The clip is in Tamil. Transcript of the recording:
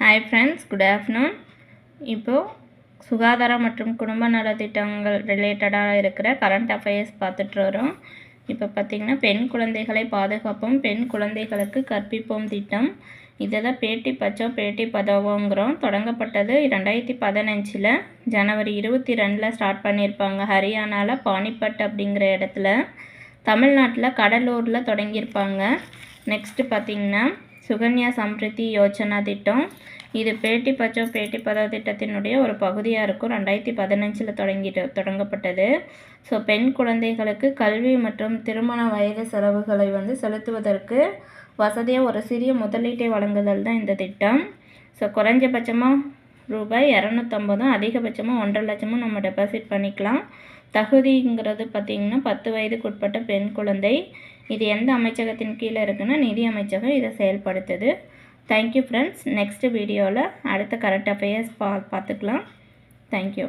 ஹாய் ஃப்ரெண்ட்ஸ் குட் ஆஃப்டர்நூன் இப்போது சுகாதாரம் மற்றும் குடும்ப நலத்திட்டங்கள் ரிலேட்டடாக இருக்கிற கரண்ட் அஃபேர்ஸ் பார்த்துட்டு வரோம். இப்போ பார்த்திங்கன்னா பெண் குழந்தைகளை பாதுகாப்போம் பெண் குழந்தைகளுக்கு கற்பிப்போம் திட்டம். இதை தான் பேட்டி பச்சோ பேட்டி பதவோங்கிறோம். தொடங்கப்பட்டது ரெண்டாயிரத்தி பதினஞ்சில். ஜனவரி இருபத்தி ரெண்டில் ஸ்டார்ட் பண்ணியிருப்பாங்க. ஹரியானாவில் பானிபட் அப்படிங்கிற இடத்துல. தமிழ்நாட்டில் கடலூரில் தொடங்கியிருப்பாங்க. நெக்ஸ்ட்டு பார்த்திங்கன்னா சுகன்யா சம்ரித்தி யோஜனா திட்டம். இது பேட்டி பச்சோ பேட்டி பதவ திட்டத்தினுடைய ஒரு பகுதியாக இருக்கும். ரெண்டாயிரத்தி பதினஞ்சில் தொடங்கிட்டு தொடங்கப்பட்டது. ஸோ பெண் குழந்தைகளுக்கு கல்வி மற்றும் திருமண வயது செலவுகளை வந்து செலுத்துவதற்கு வசதியாக ஒரு சிறிய முதலீட்டை வழங்குதல் தான் இந்த திட்டம். ஸோ குறைஞ்சபட்சமாக ரூபாய் இரநூத்தம்பதும் அதிகபட்சமாக ஒன்றரை லட்சமும் நம்ம டெபாசிட் பண்ணிக்கலாம். தகுதிங்கிறது பார்த்திங்கன்னா பத்து வயதுக்குட்பட்ட பெண் குழந்தை. இது எந்த அமைச்சகத்தின் கீழே இருக்குன்னா நிதி அமைச்சகம் இதை செயல்படுத்துது. தேங்க்யூ ஃப்ரெண்ட்ஸ் நெக்ஸ்ட் வீடியோவில் அடுத்த கரண்ட் அஃபேர்ஸ் பா பார்த்துக்கலாம். தேங்க்யூ